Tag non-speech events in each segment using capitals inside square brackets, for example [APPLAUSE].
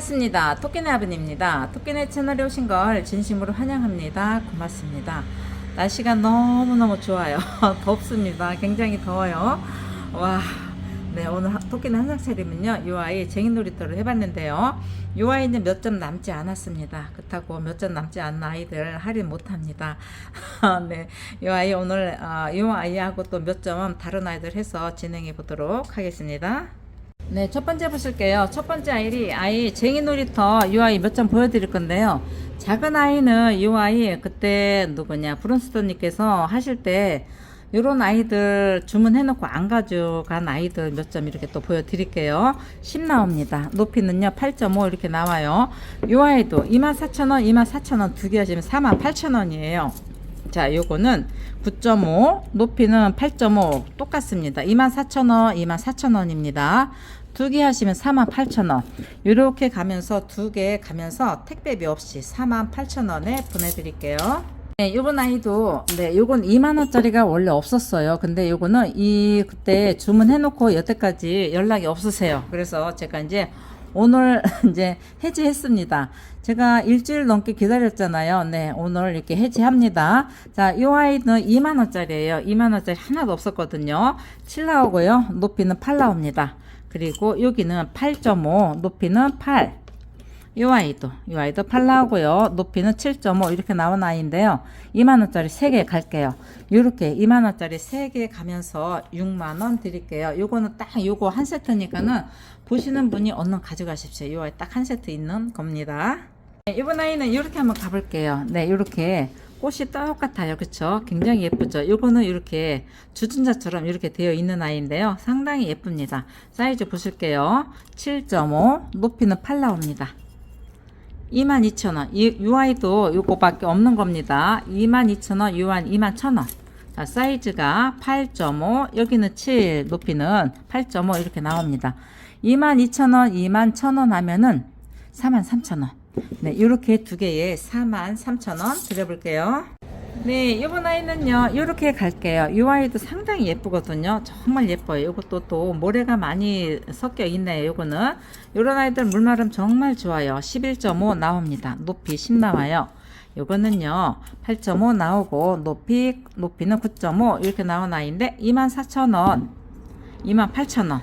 반갑습니다. 토끼네 아버님입니다. 토끼네 채널에 오신 걸 진심으로 환영합니다. 고맙습니다. 날씨가 너무너무 좋아요. [LAUGHS] 덥습니다. 굉장히 더워요. 와, 네, 오늘 하- 토끼네 한상 차림은요, 이 아이 쟁이놀이터를 해봤는데요. 이 아이는 몇 점 남지 않았습니다. 그렇다고 몇 점 남지 않은 아이들 할인 못 합니다. [LAUGHS] 네, 이 아이 오늘, 아, 이 아이하고 또 몇 점 다른 아이들 해서 진행해 보도록 하겠습니다. 네, 첫 번째 보실게요. 첫 번째 아이리 아이 쟁이 놀이터 이 아이 몇점 보여드릴 건데요. 작은 아이는 이 아이 그때 누구냐 브론스터님께서 하실 때 요런 아이들 주문해놓고 안 가져간 아이들 몇 점 이렇게 또 보여드릴게요. 10 나옵니다. 높이는요 8.5 이렇게 나와요. 이 아이도 24,000원, 24,000원 두 개 하시면 48,000원이에요. 자, 요거는 9.5, 높이는 8.5 똑같습니다. 24,000원, 24,000원입니다. 두 개 하시면 48,000원. 이렇게 가면서 두 개 가면서 택배비 없이 48,000원에 보내드릴게요. 네, 요번 아이도 네, 요건 2만 원짜리가 원래 없었어요. 근데 요거는 이 그때 주문해 놓고 여태까지 연락이 없으세요. 그래서 제가 이제 오늘 [LAUGHS] 이제 해지했습니다. 제가 일주일 넘게 기다렸잖아요. 네, 오늘 이렇게 해지합니다. 자, 이 아이는 2만 원짜리예요. 2만 원짜리 하나도 없었거든요. 7 나오고요. 높이는 8 나옵니다. 그리고 여기는 8.5, 높이는 8. 이 아이도 이 아이도 8 나오고요. 높이는 7.5 이렇게 나온 아이인데요. 2만 원짜리 3개 갈게요. 이렇게 2만 원짜리 3개 가면서 6만 원 드릴게요. 요거는 딱 요거 한 세트니까는 보시는 분이 얼른 가져가십시오. 이 아이 딱 한 세트 있는 겁니다. 네, 이번 아이는 이렇게 한번 가볼게요. 네, 이렇게 꽃이 똑같아요. 그쵸? 굉장히 예쁘죠? 요거는 이렇게 주전자처럼 이렇게 되어 있는 아이인데요. 상당히 예쁩니다. 사이즈 보실게요. 7.5, 높이는 8 나옵니다. 22,000원. 이 UI도 요거밖에 없는 겁니다. 22,000원, 유한 21,000원. 자, 사이즈가 8.5, 여기는 7, 높이는 8.5 이렇게 나옵니다. 22,000원, 21,000원 하면은 43,000원. 네, 이렇게 두 개에 43,000원 드려볼게요. 네, 이번 아이는요, 이렇게 갈게요. 이 아이도 상당히 예쁘거든요. 정말 예뻐요. 이것도 또 모래가 많이 섞여 있네요. 요거는. 요런 아이들 물마름 정말 좋아요. 11.5 나옵니다. 높이 10 나와요. 요거는요, 8.5 나오고, 높이, 높이는 9.5 이렇게 나온 아이인데, 24,000원, 28,000원,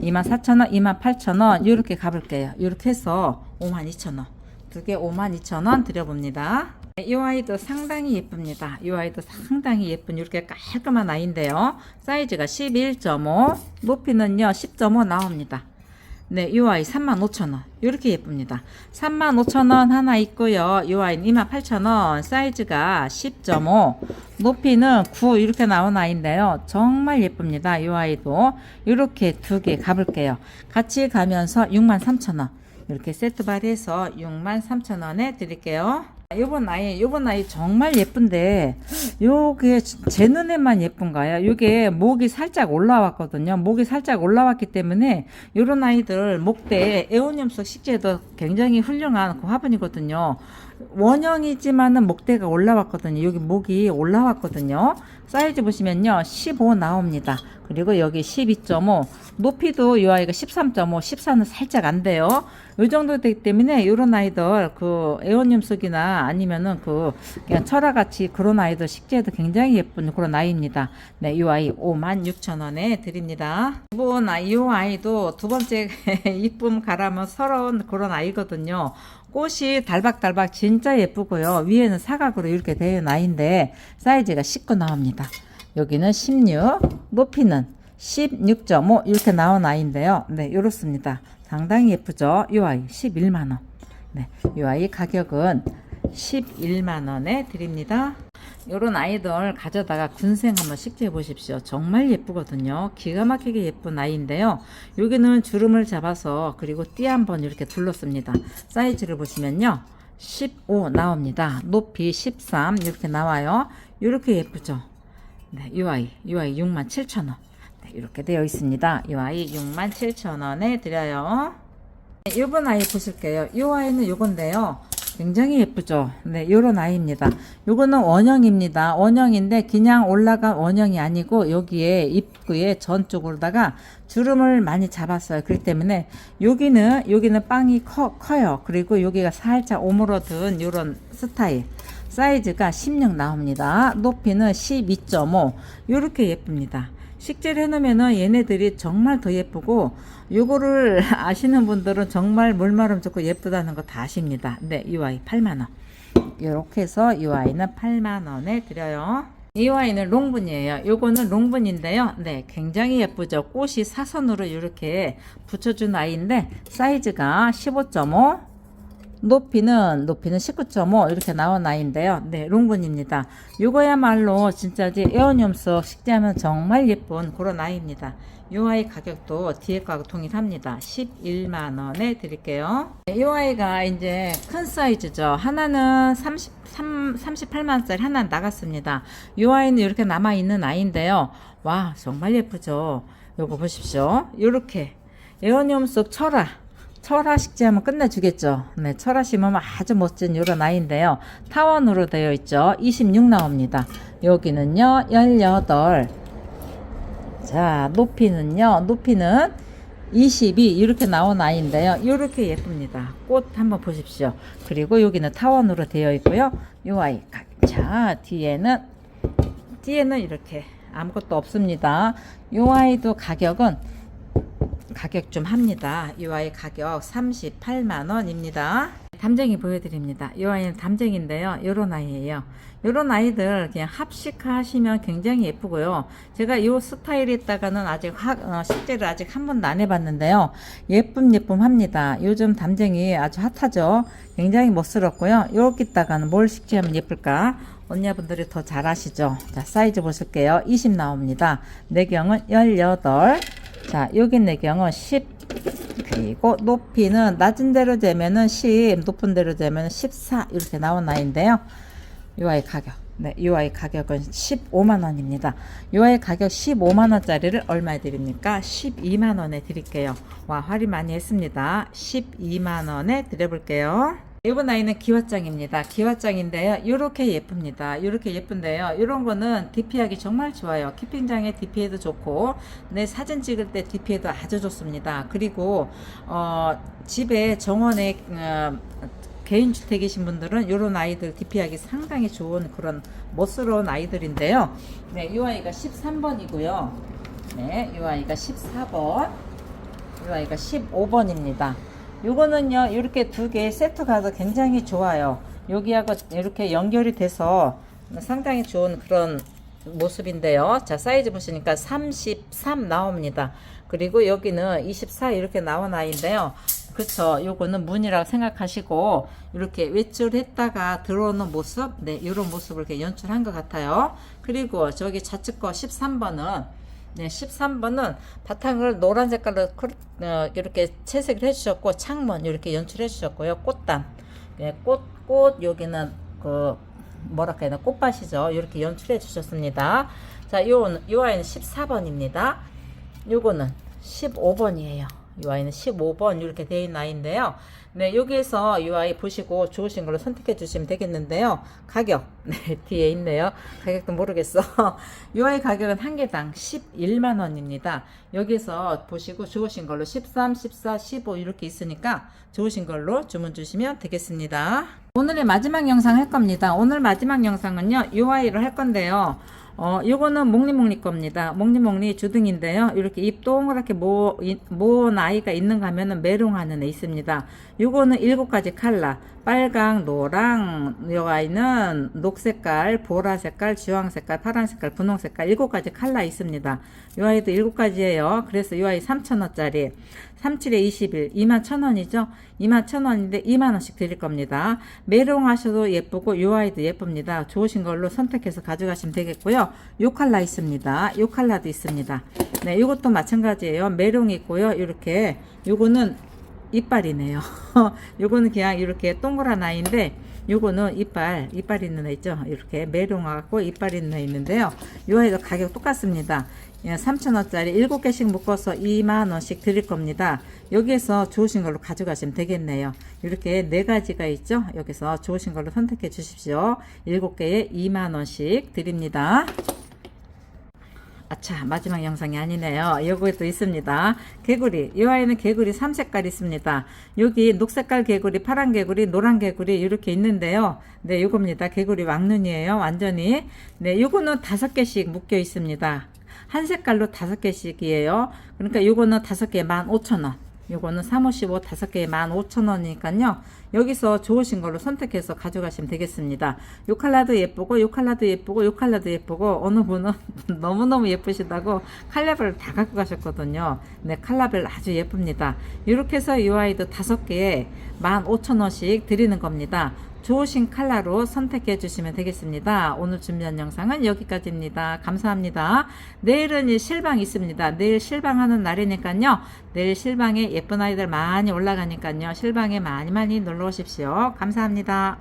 24,000원, 28,000원, 요렇게 가볼게요. 요렇게 해서 52,000원. 두 개 52,000원 드려봅니다. 네, 이 아이도 상당히 예쁩니다. 이 아이도 상당히 예쁜 이렇게 깔끔한 아이인데요. 사이즈가 11.5, 높이는요 10.5 나옵니다. 네, 이 아이 35,000원. 이렇게 예쁩니다. 35,000원 하나 있고요. 이 아이는 28,000원. 사이즈가 10.5. 높이는 9 이렇게 나온 아이인데요. 정말 예쁩니다. 이 아이도 이렇게 두 개 가볼게요. 같이 가면서 63,000원. 이렇게 세트 발해서 63,000원에 드릴게요. 요번 아이, 요번 아이 정말 예쁜데, 요게 제 눈에만 예쁜가요? 요게 목이 살짝 올라왔거든요. 목이 살짝 올라왔기 때문에, 요런 아이들 목대 에오늄속 식재도 굉장히 훌륭한 그 화분이거든요. 원형이지만은 목대가 올라왔거든요. 여기 목이 올라왔거든요. 사이즈 보시면요. 15 나옵니다. 그리고 여기 12.5. 높이도 이 아이가 13.5, 14는 살짝 안 돼요. 이 정도 되기 때문에 이런 아이들 그 에어늄 속이나 아니면은 그 그냥 철화같이 그런 아이들 식재도 굉장히 예쁜 그런 아이입니다. 네, 이 아이 56,000원에 드립니다. 이번 이 아이도 두 번째 [LAUGHS] 이쁨 가라면 서러운 그런 아이거든요. 꽃이 달박달박 진짜 예쁘고요. 위에는 사각으로 이렇게 되어 아이인데 사이즈가 19 나옵니다. 여기는 16, 높이는 16.5 이렇게 나온 아이인데요. 네, 이렇습니다. 상당히 예쁘죠? 이 아이 11만 원. 네, 이 아이 가격은 11만 원에 드립니다. 요런 아이들 가져다가 군생 한번 식재해 보십시오. 정말 예쁘거든요. 기가 막히게 예쁜 아이인데요. 여기는 주름을 잡아서 그리고 띠 한번 이렇게 둘렀습니다. 사이즈를 보시면요. 15 나옵니다. 높이 13 이렇게 나와요. 이렇게 예쁘죠. 네, 이 아이, 이 아이 67,000원. 네, 이렇게 되어 있습니다. 이 아이 67,000원에 드려요. 네, 요번 아이 보실게요. 이 아이는 요건데요. 굉장히 예쁘죠. 네, 요런 아이입니다. 요거는 원형입니다. 원형인데 그냥 올라간 원형이 아니고 여기에 입구에 전쪽으로다가 주름을 많이 잡았어요. 그렇기 때문에 여기는 여기는 빵이 커, 커요. 그리고 여기가 살짝 오므러든 요런 스타일. 사이즈가 16 나옵니다. 높이는 12.5. 요렇게 예쁩니다. 식재를 해놓으면은 얘네들이 정말 더 예쁘고 요거를 [LAUGHS] 아시는 분들은 정말 물마름 좋고 예쁘다는 거 다 아십니다. 네, 이 아이 8만원. 이렇게 해서 이 아이는 8만원에 드려요. 이 아이는 롱분이에요. 요거는 롱분인데요. 네, 굉장히 예쁘죠. 꽃이 사선으로 이렇게 붙여준 아이인데 사이즈가 15.5 높이는 높이는 19.5 이렇게 나온 아이인데요. 네, 롱분입니다. 요거야말로 진짜 이제 에어늄 속 식재하면 정말 예쁜 그런 아이입니다. 요 아이 가격도 뒤에 거하고 동일합니다. 11만 원에 드릴게요. 네, 요 아이가 이제 큰 사이즈죠. 하나는 33 38만 원짜리 하나 나갔습니다. 요 아이는 이렇게 남아 있는 아이인데요. 와, 정말 예쁘죠. 요거 보십시오. 요렇게 에어늄 속 철화 철화 식재하면 끝내주겠죠. 네, 철화 심으면 아주 멋진 이런 아이인데요. 타원으로 되어 있죠. 26 나옵니다. 여기는요, 18. 자, 높이는요, 높이는 22 이렇게 나온 아이인데요. 이렇게 예쁩니다. 꽃 한번 보십시오. 그리고 여기는 타원으로 되어 있고요. 이 아이, 자, 뒤에는, 뒤에는 이렇게 아무것도 없습니다. 이 아이도 가격은 가격 좀 합니다. 이 아이 가격 38만 원입니다. 담쟁이 보여드립니다. 이 아이는 담쟁인데요. 요런 아이예요. 요런 아이들 그냥 합식하시면 굉장히 예쁘고요. 제가 이 스타일에다가는 아직 하, 어, 식재를 아직 한 번도 안 해봤는데요. 예쁨 예쁨 합니다. 요즘 담쟁이 아주 핫하죠. 굉장히 멋스럽고요. 여기다가는 뭘 식재하면 예쁠까? 언니분들이 더 잘 아시죠? 자, 사이즈 보실게요. 20 나옵니다. 내경은 18. 자, 여기 내경은 10. 그리고 높이는 낮은 대로 되면은 10, 높은 대로 되면은 14 이렇게 나온 아이인데요. 이 아이 가격. 네, 이 아이 가격은 15만 원입니다. 이 아이 가격 15만 원짜리를 얼마에 드립니까? 12만 원에 드릴게요. 와, 할인 많이 했습니다. 12만 원에 드려 볼게요. 이번 아이는 기와장입니다. 기와장인데요. 이렇게 예쁩니다. 이렇게 예쁜데요. 이런 거는 DP하기 정말 좋아요. 키핑장에 DP해도 좋고, 내 사진 찍을 때 DP해도 아주 좋습니다. 그리고 어, 집에 정원에 어, 개인 주택이신 분들은 이런 아이들 DP하기 상당히 좋은 그런 멋스러운 아이들인데요. 네, 이 아이가 13번이고요. 네, 이 아이가 14번. 이 아이가 15번입니다. 요거는요, 이렇게 두 개 세트 가도 굉장히 좋아요. 여기하고 이렇게 연결이 돼서 상당히 좋은 그런 모습인데요. 자, 사이즈 보시니까 33 나옵니다. 그리고 여기는 24 이렇게 나온 아이인데요. 그쵸. 요거는 문이라고 생각하시고, 이렇게 외출했다가 들어오는 모습, 네, 이런 모습을 이렇게 연출한 것 같아요. 그리고 저기 좌측 거 13번은, 네, 13번은 바탕을 노란 색깔로 어, 이렇게 채색을 해주셨고, 창문 이렇게 연출해 주셨고요. 꽃담. 네, 꽃, 꽃, 여기는 그, 뭐랄까 해야 되나, 꽃밭이죠. 이렇게 연출해 주셨습니다. 자, 요, 요 아이는 14번입니다. 요거는 15번이에요. 이 아이는 15번 이렇게 되어 있는 아이인데요. 네, 여기에서 이 아이 보시고 좋으신 걸로 선택해 주시면 되겠는데요. 가격, [LAUGHS] 네, 뒤에 있네요. 가격도 모르겠어. [LAUGHS] 이 아이 가격은 한 개당 11만 원입니다. 여기서 보시고 좋으신 걸로 13, 14, 15 이렇게 있으니까 좋으신 걸로 주문 주시면 되겠습니다. 오늘의 마지막 영상 할 겁니다. 오늘 마지막 영상은요, 이 아이를 할 건데요. 어, 요거는 목리목리 겁니다. 목리목리 주둥인데요. 이렇게 입 동그랗게 모, 이- 모은 아이가 있는가 하면은 메롱하는 애 있습니다. 요거는 일곱 가지 칼라. 빨강, 노랑, 요 아이는 녹색깔, 보라색깔, 주황색깔, 파란색깔, 분홍색깔 일곱 가지 칼라 있습니다. 요 아이도 일곱 가지예요. 그래서 요 아이 3,000원짜리. 37에 21, 2만 1,000원이죠? 2만 1,000원인데 2만 원씩 드릴 겁니다. 메롱 하셔도 예쁘고, 요 아이도 예쁩니다. 좋으신 걸로 선택해서 가져가시면 되겠고요. 요 칼라 있습니다. 요 칼라도 있습니다. 네, 요것도 마찬가지예요. 메롱 있고요. 이렇게, 요거는 이빨이네요. [LAUGHS] 요거는 그냥 이렇게 동그란 아이인데 요거는 이빨 이빨 있는 애 있죠. 이렇게 메롱 갖고 이빨 있는 애 있는데요. 요 아이도 가격 똑같습니다. 3,000원짜리 7개씩 묶어서 2만 원씩 드릴 겁니다. 여기에서 좋으신 걸로 가져가시면 되겠네요. 이렇게 네 가지가 있죠. 여기서 좋으신 걸로 선택해 주십시오. 7개에 2만 원씩 드립니다. 아차 마지막 영상이 아니네요 여기도 있습니다 개구리 이 아이는 개구리 3색깔 있습니다 여기 녹색깔 개구리 파란 개구리 노란 개구리 이렇게 있는데요 네 요겁니다 개구리 왕눈이에요 완전히 네 요거는 다섯 개씩 묶여 있습니다 한 색깔로 다섯 개씩이에요 그러니까 요거는 다섯 개에 15,000원 요거는 355 다섯 개에 15,000원이니까요. 여기서 좋으신 걸로 선택해서 가져가시면 되겠습니다. 요 컬러도 예쁘고 요 컬러도 예쁘고 요 컬러도 예쁘고 어느 분은 [LAUGHS] 너무너무 예쁘시다고 컬러별 다 갖고 가셨거든요. 네, 컬러별 아주 예쁩니다. 이렇게 해서 이 아이도 다섯 개에 15,000원씩 드리는 겁니다. 좋으신 컬러로 선택해 주시면 되겠습니다. 오늘 준비한 영상은 여기까지입니다. 감사합니다. 내일은 이 실방 있습니다. 내일 실방하는 날이니까요. 내일 실방에 예쁜 아이들 많이 올라가니까요. 실방에 많이 많이 놀러 오십시오. 감사합니다.